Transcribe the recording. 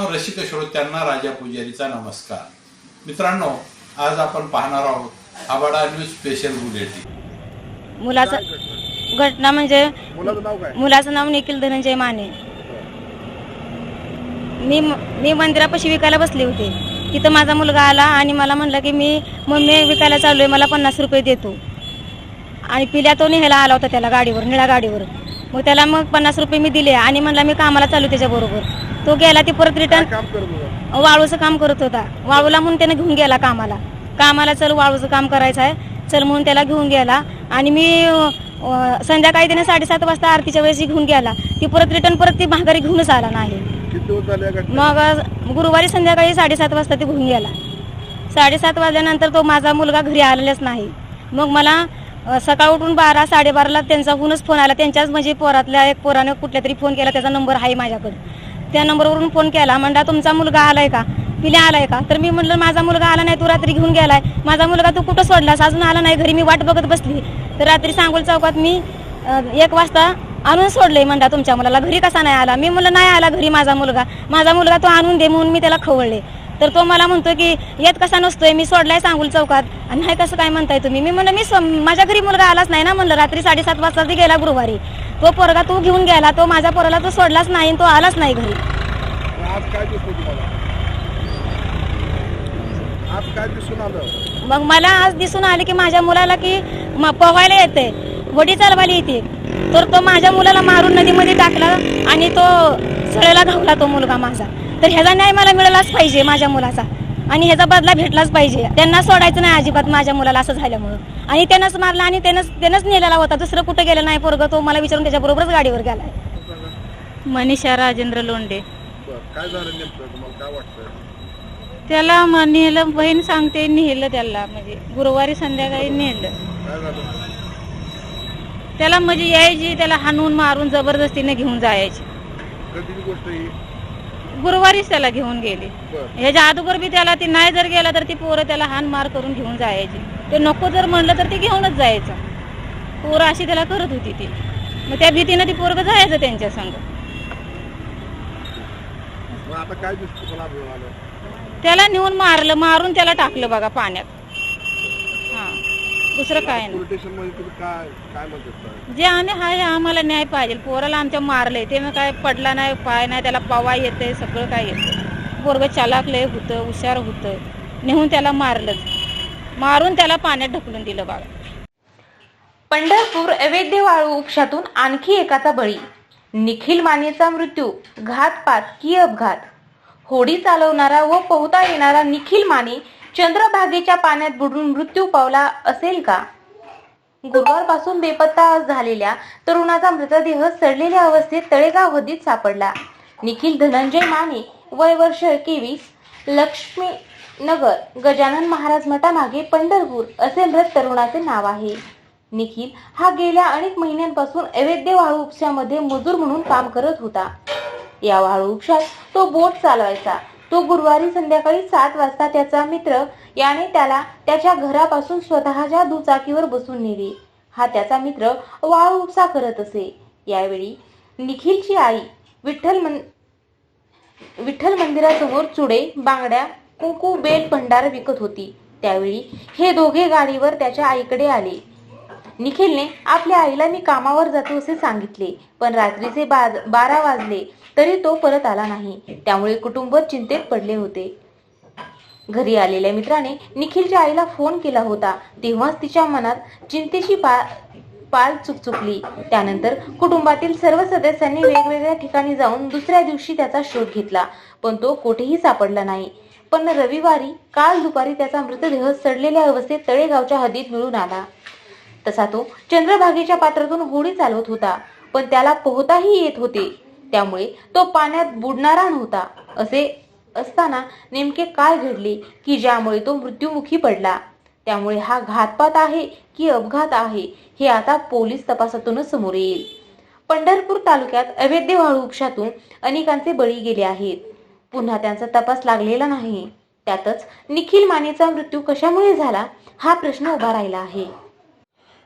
रसिक श्रोत्यांना राजा पुजारीचा नमस्कार. मित्रांनो आज आपण पाहणार आहोत आबाडा न्यूज स्पेशल बुलेटिन. मुलाचं घटना म्हणजे मुलाचं नाव काय? मुलाचं नाव निखिल धनंजय माने. मी मी मंदिरापाशी विकायला बसले होते. तिथं माझा मुलगा आला आणि मला म्हणलं की मी मम्मी विकायला चाललोय मला पन्नास रुपये देतो आणि पिल्या तो न्यायला आला होता त्याला गाडीवर निळ्या गाडीवर. मग त्याला मग पन्नास रुपये मी दिले आणि म्हणला मी कामाला चालू त्याच्याबरोबर तो गेला ती परत रिटर्न काम करत होता? वाळूचं काम करत होता. वाळूला म्हणून त्याने घेऊन गेला कामाला. कामाला चल वाळूचं काम करायचं आहे. चल म्हणून त्याला घेऊन गेला. आणि मी अं, संध्याकाळी त्याने साडेसात वाजता आरतीच्या वेळेस घेऊन गेला. ती परत रिटर्न परत ती माघारी घेऊनच आला नाही. किती दिवस झाले या घटनेला? मग गुरुवारी संध्याकाळी साडेसात वाजता ती घेऊन गेला. साडेसात वाजल्यानंतर तो माझा मुलगा घरी आलेलाच नाही. मग मला सकाळ उठून बारा साडेबाराला त्यांचा फोनच फोन आला. त्यांच्याच म्हणजे पोरातल्या एक पोरानं कुठल्या तरी फोन केला. त्याचा नंबर आहे माझ्याकडे. त्या नंबरवरून फोन केला. म्हणला तुमचा मुलगा आलाय का? पिल्या आलाय का? तर मी म्हणलं माझा मुलगा आला नाही. तू रात्री घेऊन गेलाय. माझा मुलगा तू कुठं सोडलास? अजून आला नाही. घरी मी वाट बघत बसली. तर रात्री सांगोल चौकात मी एक वाजता आणून सोडलंय म्हणला तुमच्या मुलाला. घरी कसा नाही आला? मी म्हणलं नाही आला घरी माझा मुलगा. माझा मुलगा तो आणून दे म्हणून मी त्याला खवळले. तर तो मला म्हणतो की येत कसा नसतोय? मी सोडलाय सांगूल चौकात. आणि नाही कसं काय म्हणताय तुम्ही? मी म्हणलं मी माझ्या घरी मुलगा आलाच नाही ना म्हणलं रात्री साडेसात वाजता ती गेला गुरुवारी. तो पोरगा तू घेऊन गेला तो माझ्या पोराला तो सोडलाच नाही तो आलाच नाही घरी. मग मला आज दिसून आले की माझ्या मुलाला की पोहायला येते वडी चालवायला येते. तर तो माझ्या मुलाला मारून नदीमध्ये टाकला आणि तो सळेला धावला तो मुलगा माझा. तर ह्याचा न्याय मला मिळालाच पाहिजे माझ्या मुलाचा. आणि ह्याचा बदला भेटलाच पाहिजे. त्यांना सोडायचं नाही अजिबात माझ्या मुलाला असं झाल्यामुळं. आणि त्यानंच मारला आणि त्यानंच त्यानंच नेलेला होता. दुसरं कुठं गेलं नाही पोरग तो मला विचारून त्याच्याबरोबरच गाडीवर गेलाय. मनीषा राजेंद्र लोंढे. बरं काय झालं नेमकं? तुम्हाला काय वाटतं त्याला म- नेलं बहीण सांगते नेलं त्याला. म्हणजे गुरुवारी संध्याकाळी नेलं. काय झालं? त्याला म्हणजे यायची त्याला हाणून मारून जबरदस्तीने घेऊन जायची. कधीची गोष्ट ही. गुरुवारीच त्याला घेऊन गेली. बरं. ह्याच्या अगोदर बी त्याला ती नाही जर गेला तर ती पोरं त्याला हाण मार करून घेऊन जायची. ते नको जर म्हणलं तर ती घेऊनच जायचं. पोरं अशी त्याला करत होती ती. मग त्या भीतीनं ती पोरग जायचं त्यांच्या संग. मग आता काय दिसतं? तुम्हाला अभिमान आलं त्याला नेऊन मारलं मारून त्याला टाकलं बघा पाण्यात. दुसरं काय नाही? जे आणि हाय आम्हाला न्याय पाहिजे. पोराला आमच्या मारलंय. ते मग काय पडला नाही पाय नाही त्याला पवा येते सगळं काय येतं पोरग चालाकलंय होतं हुशार होतं. नेहून त्याला मारलंच. मारून त्याला पाण्यात ढकलून दिलं बघा पंढरपूर अवैध वाळू उपशातून आणखी एकाचा बळी. निखिल मानेचा मृत्यू. घातपात की अपघात? होडी चालवणारा व पोहता येणारा निखिल माने चंद्रभागेच्या पाण्यात बुडून मृत्यू पावला असेल का? गुरुवारपासून बेपत्ता झालेल्या तरुणाचा मृतदेह सडलेल्या अवस्थेत तळेगाव हद्दीत सापडला. निखिल धनंजय माने वय वर्ष एकवीस लक्ष्मी नगर गजानन महाराज मठामागे पंढरपूर असे मृत तरुणाचे नाव आहे. निखिल हा गेल्या अनेक महिन्यांपासून अवैध वाळू उपशामध्ये मजूर म्हणून काम करत होता. या वाळू उपशात तो बोट चालवायचा. तो गुरुवारी संध्याकाळी सात वाजता त्याचा मित्र याने त्याला त्याच्या घरापासून स्वतःच्या दुचाकीवर बसून नेले. हा त्याचा मित्र वाळ उपसा करत असे. यावेळी निखिलची आई विठ्ठल मन विठ्ठल मंदिरासमोर चुडे बांगड्या कुंकू बेल भंडार विकत होती. त्यावेळी हे दोघे गाडीवर त्याच्या आईकडे आले. निखिलने आपल्या आईला मी कामावर जातो असे सांगितले पण रात्रीचे बारा वाजले तरी तो परत आला नाही. त्यामुळे कुटुंब चिंतेत पडले होते. घरी आलेल्या मित्राने निखिलच्या आईला फोन केला होता. तेव्हाच तिच्या मनात चिंतेची पा पाल चुकचुकली. त्यानंतर कुटुंबातील सर्व सदस्यांनी वेगवेगळ्या ठिकाणी जाऊन दुसऱ्या दिवशी त्याचा शोध घेतला पण तो कुठेही सापडला नाही. पण रविवारी काल दुपारी त्याचा मृतदेह सडलेल्या अवस्थेत तळेगावच्या हद्दीत मिळून आला. तसा तो चंद्रभागेच्या पात्रातून होडी चालवत होता पण त्याला पोहताही येत होते. त्यामुळे तो पाण्यात बुडणारा नव्हता. असे असताना नेमके काय घडले की ज्यामुळे तो मृत्युमुखी पडला? त्यामुळे हा घातपात आहे की अपघात आहे हे आता पोलीस तपासातूनच समोर येईल. पंढरपूर तालुक्यात अवैध वाळू उपशातून अनेकांचे बळी गेले आहेत. पुन्हा त्यांचा तपास लागलेला नाही. त्यातच निखिल मानेचा मृत्यू कशामुळे झाला हा प्रश्न उभा राहिला आहे.